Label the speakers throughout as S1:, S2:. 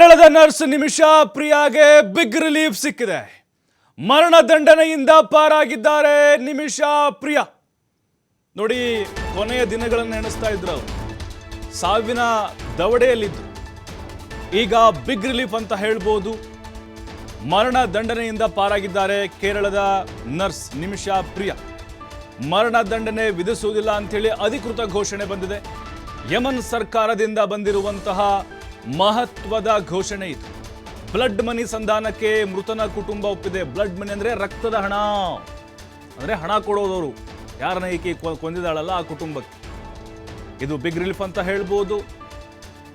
S1: ಕೇರಳದ ನರ್ಸ್ ನಿಮಿಷಾ ಪ್ರಿಯಾಗೆ big relief ಸಿಕ್ಕಿದೆ. ಮರಣ ದಂಡನೆಯಿಂದ ಪಾರಾಗಿದ್ದಾರೆ ನಿಮಿಷಾ ಪ್ರಿಯಾ. ನೋಡಿ, ಕೊನೆಯ ದಿನಗಳನ್ನು ಎಣಿಸ್ತಾ ಇದ್ರು ಅವರು. ಸಾವಿನ ದವಡೆಯಲ್ಲಿದ್ದು ಈಗ ಬಿಗ್ ರಿಲೀಫ್ ಅಂತ ಹೇಳ್ಬೋದು. ಮರಣ ದಂಡನೆಯಿಂದ ಪಾರಾಗಿದ್ದಾರೆ ಕೇರಳದ ನರ್ಸ್ ನಿಮಿಷಾ ಪ್ರಿಯಾ. ಮರಣ ದಂಡನೆ ವಿಧಿಸುವುದಿಲ್ಲ ಅಂಥೇಳಿ ಅಧಿಕೃತ ಘೋಷಣೆ ಬಂದಿದೆ. ಯಮನ್ ಸರ್ಕಾರದಿಂದ ಬಂದಿರುವಂತಹ ಮಹತ್ವದ ಘೋಷಣೆ ಇದು. ಬ್ಲಡ್ ಮನಿ ಸಂಧಾನಕ್ಕೆ ಮೃತನ ಕುಟುಂಬ ಒಪ್ಪಿದೆ. ಬ್ಲಡ್ ಮನಿ ಅಂದ್ರೆ ರಕ್ತದ ಹಣ. ಅಂದ್ರೆ ಹಣ ಕೊಡೋದವರು. ಯಾರನ್ನ ಈಕೆ ಕೊಂದಿದಾಳಲ್ಲ ಆ ಕುಟುಂಬಕ್ಕೆ. ಇದು ಬಿಗ್ ರಿಲೀಫ್ ಅಂತ ಹೇಳ್ಬೋದು.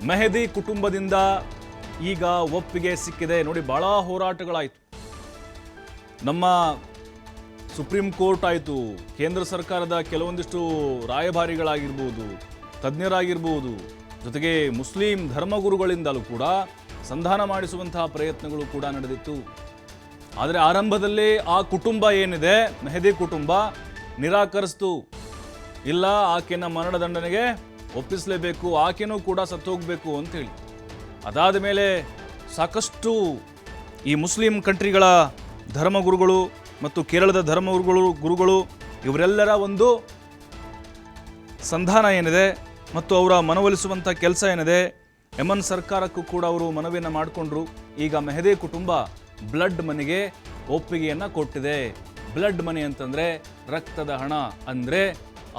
S1: ಮೆಹದಿ ಕುಟುಂಬದಿಂದ ಈಗ ಒಪ್ಪಿಗೆ ಸಿಕ್ಕಿದೆ. ನೋಡಿ, ಬಹಳ ಹೋರಾಟಗಳಾಯಿತು. ನಮ್ಮ ಸುಪ್ರೀಂ ಕೋರ್ಟ್ ಆಯಿತು. ಕೇಂದ್ರ ಸರ್ಕಾರದ ಕೆಲವೊಂದಿಷ್ಟು ರಾಯಭಾರಿಗಳಾಗಿರ್ಬೋದು, ತಜ್ಞರಾಗಿರ್ಬೋದು ಜೊತೆಗೆ ಮುಸ್ಲಿಂ ಧರ್ಮಗುರುಗಳಿಂದಲೂ ಕೂಡ ಸಂಧಾನ ಮಾಡಿಸುವಂತಹ ಪ್ರಯತ್ನಗಳು ಕೂಡ ನಡೆದಿತ್ತು. ಆದರೆ ಆರಂಭದಲ್ಲಿ ಆ ಕುಟುಂಬ ಏನಿದೆ, ಮೆಹದಿ ಕುಟುಂಬ ನಿರಾಕರಿಸ್ತು. ಇಲ್ಲ, ಆಕೆನ ಮರಣದಂಡನೆಗೆ ಒಪ್ಪಿಸಲೇಬೇಕು, ಆಕೆನೂ ಕೂಡ ಸತ್ತು ಹೋಗಬೇಕು ಅಂತೇಳಿ. ಅದಾದ ಮೇಲೆ ಸಾಕಷ್ಟು ಈ ಮುಸ್ಲಿಂ ಕಂಟ್ರಿಗಳ ಧರ್ಮಗುರುಗಳು ಮತ್ತು ಕೇರಳದ ಧರ್ಮಗುರುಗಳು, ಗುರುಗಳು ಇವರೆಲ್ಲರ ಒಂದು ಸಂಧಾನ ಏನಿದೆ ಮತ್ತು ಅವರ ಮನವೊಲಿಸುವಂಥ ಕೆಲಸ ಏನಿದೆ ಯಮನ್ ಸರ್ಕಾರಕ್ಕೂ ಕೂಡ ಅವರು ಮನವಿಯನ್ನು ಮಾಡಿಕೊಂಡ್ರು. ಈಗ ಮೆಹದಿ ಕುಟುಂಬ ಬ್ಲಡ್ ಮನಿಗೆ ಒಪ್ಪಿಗೆಯನ್ನು ಕೊಟ್ಟಿದೆ. ಬ್ಲಡ್ ಮನಿ ಅಂತಂದರೆ ರಕ್ತದ ಹಣ ಅಂದರೆ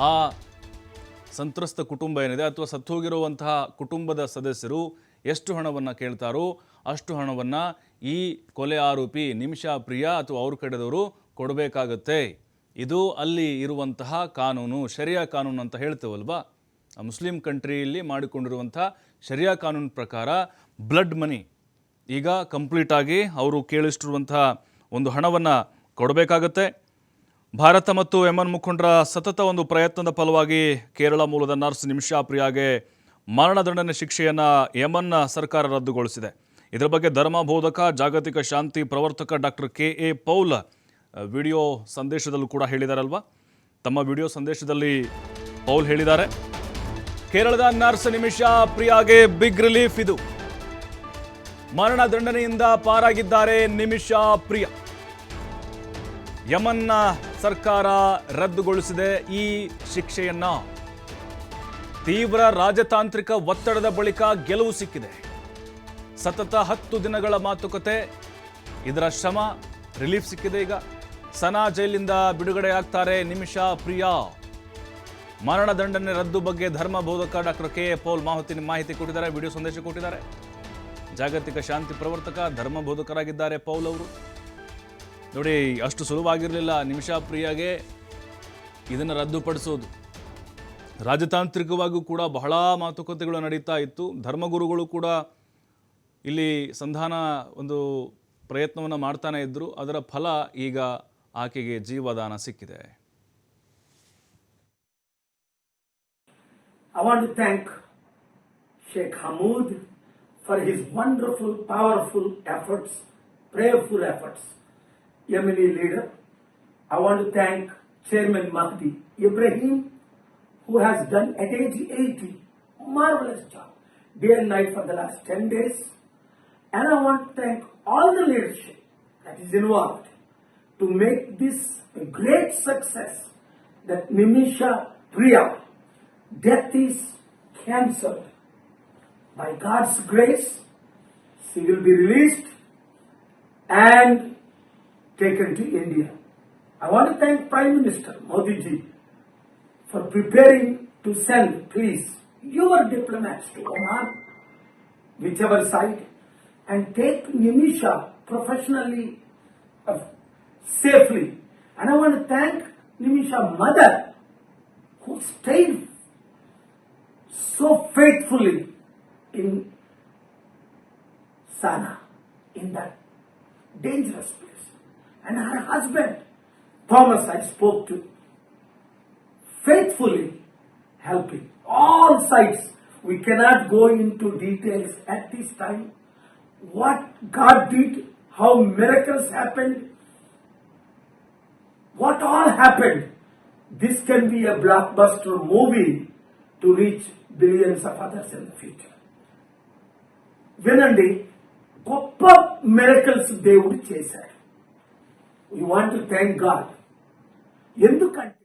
S1: ಆ ಸಂತ್ರಸ್ತ ಕುಟುಂಬ ಏನಿದೆ ಅಥವಾ ಸತ್ತೋಗಿರುವಂತಹ ಕುಟುಂಬದ ಸದಸ್ಯರು ಎಷ್ಟು ಹಣವನ್ನು ಕೇಳ್ತಾರೋ ಅಷ್ಟು ಹಣವನ್ನು ಈ ಕೊಲೆ ಆರೋಪಿ ನಿಮಿಷಾ ಪ್ರಿಯ ಅಥವಾ ಅವ್ರ ಕಡೆದವರು ಕೊಡಬೇಕಾಗತ್ತೆ. ಇದು ಅಲ್ಲಿ ಇರುವಂತಹ ಕಾನೂನು, ಶರಿಯಾ ಕಾನೂನು ಅಂತ ಹೇಳ್ತೇವಲ್ವಾ? ಮುಸ್ಲಿಂ ಕಂಟ್ರಿಯಲ್ಲಿ ಮಾಡಿಕೊಂಡಿರುವಂಥ ಶರಿಯಾ ಕಾನೂನು ಪ್ರಕಾರ ಬ್ಲಡ್ ಮನಿ ಈಗ ಕಂಪ್ಲೀಟಾಗಿ ಅವರು ಕೇಳಿಸ್ಟಿರುವಂಥ ಒಂದು ಹಣವನ್ನು ಕೊಡಬೇಕಾಗತ್ತೆ. ಭಾರತ ಮತ್ತು ಎಮನ್ ಮುಖಂಡರ ಸತತ ಒಂದು ಪ್ರಯತ್ನದ ಫಲವಾಗಿ ಕೇರಳ ಮೂಲದ ನರ್ಸ್ ನಿಮಿಷಾ ಪ್ರಿಯಾಗೆ ಮರಣದಂಡನೆ ಶಿಕ್ಷೆಯನ್ನು ಯಮನ್ನ ಸರ್ಕಾರ ರದ್ದುಗೊಳಿಸಿದೆ. ಇದರ ಬಗ್ಗೆ ಧರ್ಮ ಬೋಧಕ, ಜಾಗತಿಕ ಶಾಂತಿ ಪ್ರವರ್ತಕ doctor K A Paul video ಸಂದೇಶದಲ್ಲೂ ಕೂಡ ಹೇಳಿದಾರಲ್ವಾ? ತಮ್ಮ ವಿಡಿಯೋ ಸಂದೇಶದಲ್ಲಿ ಪೌಲ್ ಹೇಳಿದ್ದಾರೆ. ಕೇರಳದ ನರ್ಸ್ ನಿಮಿಷ ಪ್ರಿಯಾಗೆ ಬಿಗ್ ರಿಲೀಫ್ ಇದು. ಮರಣ ದಂಡನೆಯಿಂದ ಪಾರಾಗಿದ್ದಾರೆ ನಿಮಿಷ ಪ್ರಿಯಾ. ಯಮನ್ನ ಸರ್ಕಾರ ರದ್ದುಗೊಳಿಸಿದೆ ಈ ಶಿಕ್ಷೆಯನ್ನ. ತೀವ್ರ ರಾಜತಾಂತ್ರಿಕ ಒತ್ತಡದ ಬಳಿಕ ಗೆಲುವು ಸಿಕ್ಕಿದೆ. ಸತತ ಹತ್ತು ದಿನಗಳ ಮಾತುಕತೆ. ಇದರ ಶ್ರಮ ರಿಲೀಫ್ ಸಿಕ್ಕಿದೆ ಈಗ. ಸನಾ ಜೈಲಿಂದ ಬಿಡುಗಡೆ ನಿಮಿಷ ನಿಮಿಷಾ ಪ್ರಿಯಾ. ಮರಣದಂಡನೆ ರದ್ದು ಬಗ್ಗೆ ಧರ್ಮ ಬೋಧಕ ಡಾಕ್ಟರ್ ಕೆ ಎ ಪೌಲ್ ಮಾಹಿತಿ ಮಾಹಿತಿ ಕೊಟ್ಟಿದ್ದಾರೆ, ವಿಡಿಯೋ ಸಂದೇಶ ಕೊಟ್ಟಿದ್ದಾರೆ. ಜಾಗತಿಕ ಶಾಂತಿ ಪ್ರವರ್ತಕ, ಧರ್ಮ ಬೋಧಕರಾಗಿದ್ದಾರೆ ಪೌಲ್ ಅವರು. ನೋಡಿ, ಅಷ್ಟು ಸುಲಭವಾಗಿರಲಿಲ್ಲ, ನಿಮಿಷ ಪ್ರಿಯಾಗೆ ಇದನ್ನು ರದ್ದುಪಡಿಸೋದು. ರಾಜತಾಂತ್ರಿಕವಾಗಿಯೂ ಕೂಡ ಬಹಳ ಮಾತುಕತೆಗಳು ನಡೀತಾ ಇತ್ತು. ಧರ್ಮಗುರುಗಳು ಕೂಡ ಇಲ್ಲಿ ಸಂಧಾನ ಒಂದು ಪ್ರಯತ್ನವನ್ನು ಮಾಡ್ತಾನೆ ಇದ್ದರು ಅದರ ಫಲ ಈಗ ಆಕೆಗೆ ಜೀವದಾನ ಸಿಕ್ಕಿದೆ.
S2: I want to thank Sheikh Hamoud for his wonderful, powerful efforts, prayerful efforts. Yemeni leader. I want to thank Chairman Mahdi Ibrahim, who has done at age 80 marvelous job, day and night for the last 10 days. And I want to thank all the leadership that is involved to make this a great success that Nimisha Priya death is cancelled. By God's grace, she will be released and taken to India. I want to thank Prime Minister Modi ji for preparing to send, please, your diplomats to Oman, whichever side, and take Nimisha professionally, uh, safely. And I want to thank Nimisha mother who stayed faithfully in Sana, in that dangerous place. And her husband, Thomas, I spoke to, faithfully helping all sides. We cannot go into details at this time. What God did, how miracles happened, what all happened. This can be a blockbuster movie to reach billions of others in the future. వినండి గొప్ప miracles దేవుడు చేశాడు you want to thank God ఎందుకంటే